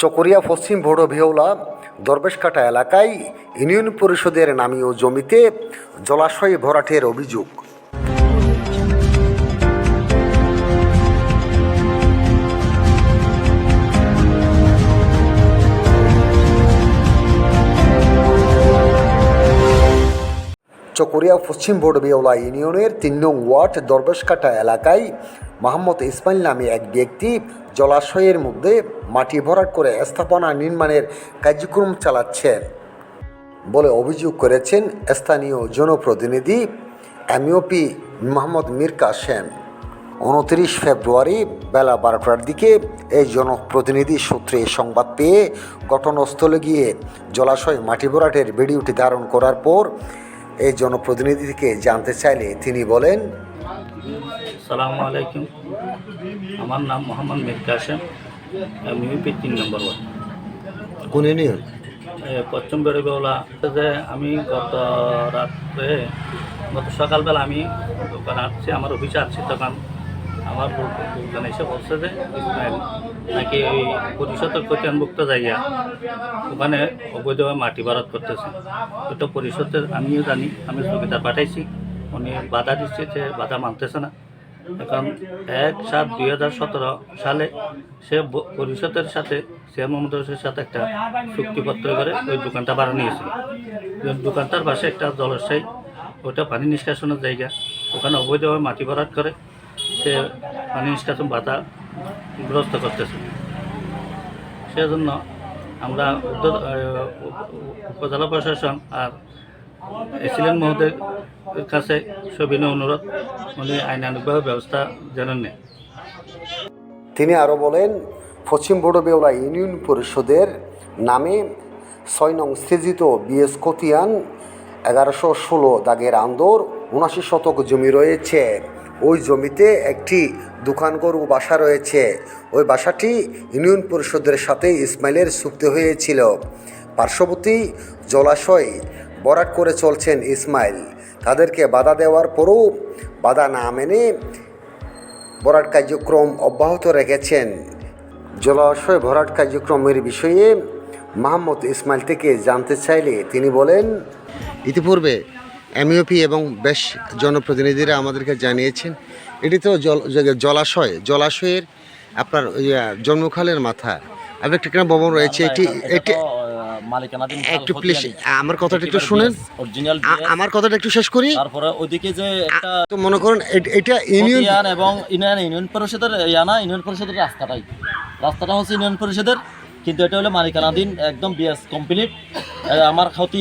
চকরিয়া পশ্চিম ভোড়ো ভিওলা দরবেশকাটা এলাকায় ইউনিয়ন পরিষদের নামীয় জমিতে জলাশয় ভরাটের অভিযোগ। চকরিয়া পশ্চিম বোর্ডবিওলা ইউনিয়নের তিন নং ওয়ার্ড দরবেশকাটা এলাকায় মোহাম্মদ ইসমাইল নামে এক ব্যক্তি জলাশয়ের মধ্যে মাটি ভরাট করে স্থাপনা নির্মাণের কার্যক্রম চালাচ্ছেন বলে অভিযোগ করেছেন স্থানীয় জনপ্রতিনিধি এমইওপি মোহাম্মদ মীর কাসেম উনত্রিশ ফেব্রুয়ারি বেলা বারোটার দিকে এই জনপ্রতিনিধি সূত্রে সংবাদ পেয়ে ঘটনাস্থলে গিয়ে জলাশয় মাটি ভরাটের ভিডিওটি ধারণ করার পর এই জনপ্রতিনিধি থেকে জানতে চাইলে তিনি বলেন সালামু আলাইকুম। আমার নাম মোহাম্মদ মীর কাসেম ইউপি তিন নম্বর ওয়ার্ড। কোন ইউনিয়ন? পশ্চিম বেড়িবেওলা যে আমি গত রাত্রে গত সকালবেলা আমি দোকানে আসছি আমার অফিসে আসছি তখন আমার লোকজন এসে বলছে যে নাকি ওই পরিষদের কল্যাণভুক্ত জায়গা ওখানে অবৈধভাবে মাটি বারাত করতেছে। ওটা পরিষদের আমিও জানি আমি চৌকিদার পাঠাইছি। উনি বাধা দিচ্ছে যে বাধা মানতেছে না। এখন এক সাত দুই হাজার সতেরো সালে সে পরিষদের সাথে সে মোহাম্মদ হোসেনের সাথে একটা চুক্তিপত্র করে ওই দোকানটা ভাড়া নিয়েছিল। দোকানটার পাশে একটা জলাশয় ওটা পানি নিষ্কাশনের জায়গা। ওখানে অবৈধভাবে মাটি ভরাট করে সে পানি নিষ্কাশন বাধা গ্রস্ত করতেছে। সেজন্য আমরা উপজেলা প্রশাসন আর এসিলেন মহোদয়ের কাছে সবিনয় অনুরোধ, উনি আইনানুগভাবে ব্যবস্থা জানান নেই তিনি আরও বলেন, পশ্চিম বোর্ডবেওলা ইউনিয়ন পরিষদের নামে ছয় নং স্থিত বিএস কতিয়ান এগারোশো ষোলো দাগের আন্দোর উনাশি শতক জমি রয়েছে। ওই জমিতে একটি দোকান গরু বাসা রয়েছে। ওই বাসাটি ইউনিয়ন পরিষদের সাথে ইসমাইলের চুক্তি হয়েছিল। পার্শ্ববর্তী জলাশয় বরাট করে চলছেন ইসমাইল। তাদেরকে বাধা দেওয়ার পরও বাধা না মেনে ভরাট কার্যক্রম অব্যাহত রেখেছেন। জলাশয় ভরাট কার্যক্রমের বিষয়ে মাহমুদ ইসমাইল থেকে জানতে চাইলে তিনি বলেন ইতিপূর্বে এমইওপি এবং বেশ জনপ্রতিনিধিরা আমাদেরকে জানিয়েছেন এটি তো জল জলাশয় জলাশয়ের আপনার ইয়া, জন্মখালের মাথা। আপনার একটা ভবন রয়েছে এটি এটি মালিকানাধীন একটু প্লিজ আমার কথাটা একটু শুনেন। অরিজিনাল আমার কথাটা একটু শেষ করি। তারপরে ওইদিকে যে একটা তো মনে করেন এটা ইউনিয়ন এবং ইউনিয়ন ইউনিয়ন পরিষদের ইয়ানা ইউনিয়ন পরিষদের রাস্তাটাই। রাস্তাটা হচ্ছে ইউনিয়ন পরিষদের কিন্তু এটা হলো মালিকানাধীন একদম বিএস কমপ্লিট আমার ক্ষতি